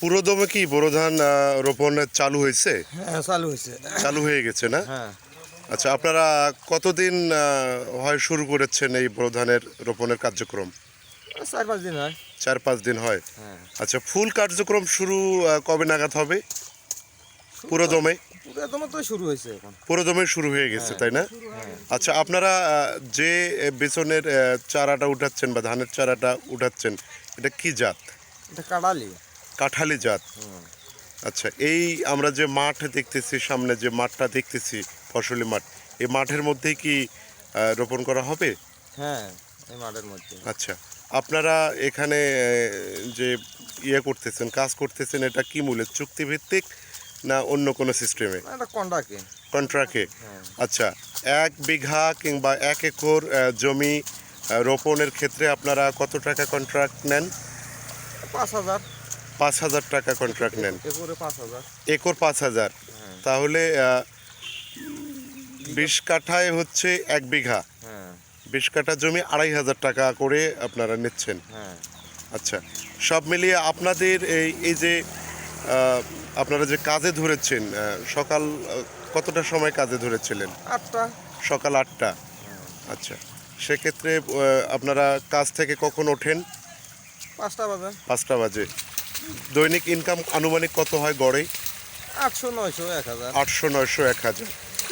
পুরোদমে কি বোরো ধান রোপণের চালু হয়েছে? হ্যাঁ চালু হয়েছে। চালু হয়ে গেছে না? হ্যাঁ। আচ্ছা আপনারা কতদিন হয় শুরু করেছেন এই বোরো ধানের রোপণের কার্যক্রম? চার পাঁচ দিন হয়। চার পাঁচ দিন হয়। হ্যাঁ। আচ্ছা ফুল কার্যক্রম শুরু কবে নাগাদ হবে? পুরোদমে? তো শুরু হয়েছে এখন। পুরোদমে শুরু হয়ে গেছে তাই না? আচ্ছা আপনারা যে বেসনের চারাটা উঠাচ্ছেন বা ধানের চারাটা উঠাচ্ছেন এটা কি জাত? এটা কাটালি কাঠালি জাত। আচ্ছা এই আমরা যে মাঠ দেখতেছি সামনে যে মাঠটা দেখতেছি ফসলি মাঠ এই মাঠের মধ্যেই কি রোপণ করা হবে? হ্যাঁ এই মাঠের মধ্যে আচ্ছা আপনারা এখানে যে ইয়ে করতেছেন কাজ করতেছেন এটা কি মূল্যে চুক্তিভিত্তিক না অন্য কোনো সিস্টেমে? কন্ডাকে কন্ট্রাক্টে। হ্যাঁ। আচ্ছা এক বিঘা কিংবা এক একর জমি রোপণের ক্ষেত্রে আপনারা কত টাকা কন্ট্রাক্ট নেন? পাঁচ হাজার। পাঁচ হাজার টাকা কন্ট্রাক্ট নেন। একর পাঁচ হাজার। হ্যাঁ। তাহলে বিশ কাঠায় হচ্ছে এক বিঘা। হ্যাঁ। বিশ কাঠা জমি আড়াই হাজার টাকা করে আপনারা নিচ্ছেন। হ্যাঁ। আচ্ছা সব মিলিয়ে আপনাদের এই এই যে আপনারা যে কাজে ধরেছেন সকাল কতটা সময় কাজে ধরেছিলেন? আটটা। সকাল আটটা। আচ্ছা সেক্ষেত্রে আপনারা কাজ থেকে কখন ওঠেন? পাঁচটা বাজে। পাঁচটা বাজে। দৈনিক ইনকাম আনুমানিক কত হয় গড়ে? আটশো নয়শো এক হাজার। আটশো নয়শো এক হাজার।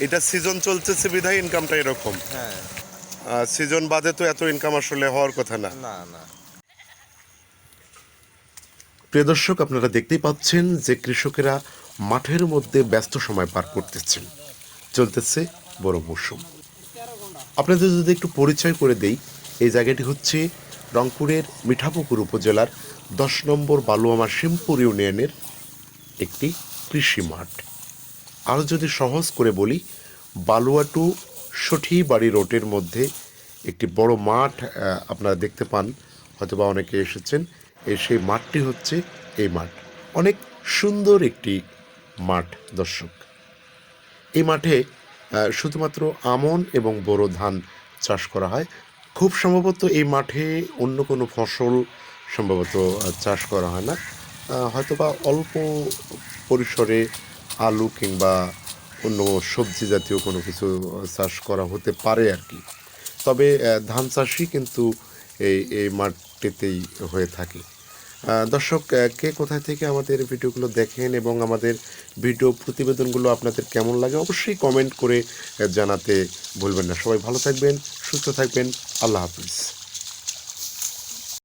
এটা সিজন চলতেছে বিধায় ইনকামটা এরকম। হ্যাঁ। সিজন বাদে তো এত ইনকাম আসলে হওয়ার কথা না। না না। প্রিয় দর্শক আপনারা দেখতেই পাচ্ছেন যে কৃষকেরা মাঠের মধ্যে ব্যস্ত সময় পার করতেছেন। চলতেছে বড় মৌসুম। আপনাদের যদি একটু পরিচয় করে দেই এই জায়গাটি হচ্ছে রংপুরের মিঠাপুকুর উপজেলার দশ নম্বর বালুয়ামা শিমপুর ইউনিয়নের একটি কৃষি মাঠ। আরও যদি সহজ করে বলি, বালুয়া টু সঠি বাড়ি রোডের মধ্যে একটি বড় মাঠ আপনারা দেখতে পান হয়তো বা অনেকে এসেছেন এই সেই মাঠটি হচ্ছে এই মাঠ। অনেক সুন্দর একটি মাঠ, দর্শক। এই মাঠে শুধুমাত্র আমন এবং বোরো ধান চাষ করা হয় খুব সম্ভবত এই মাঠে অন্য কোনো ফসল সম্ভবত চাষ করা হয় না। হয়তো হয়তোবা অল্প পরিসরে আলু কিংবা অন্য সবজি জাতীয় কোনো কিছু চাষ করা হতে পারে আর কি। তবে ধান চাষই কিন্তু এই এই মাঠটিতেই হয়ে থাকে। দর্শক কে কোথা থেকে আমাদের ভিডিওগুলো দেখেন এবং আমাদের ভিডিও প্রতিবেদনগুলো আপনাদের কেমন লাগে অবশ্যই কমেন্ট করে জানাতে ভুলবেন না। সবাই ভালো থাকবেন, সুস্থ থাকবেন। আল্লাহ হাফিজ।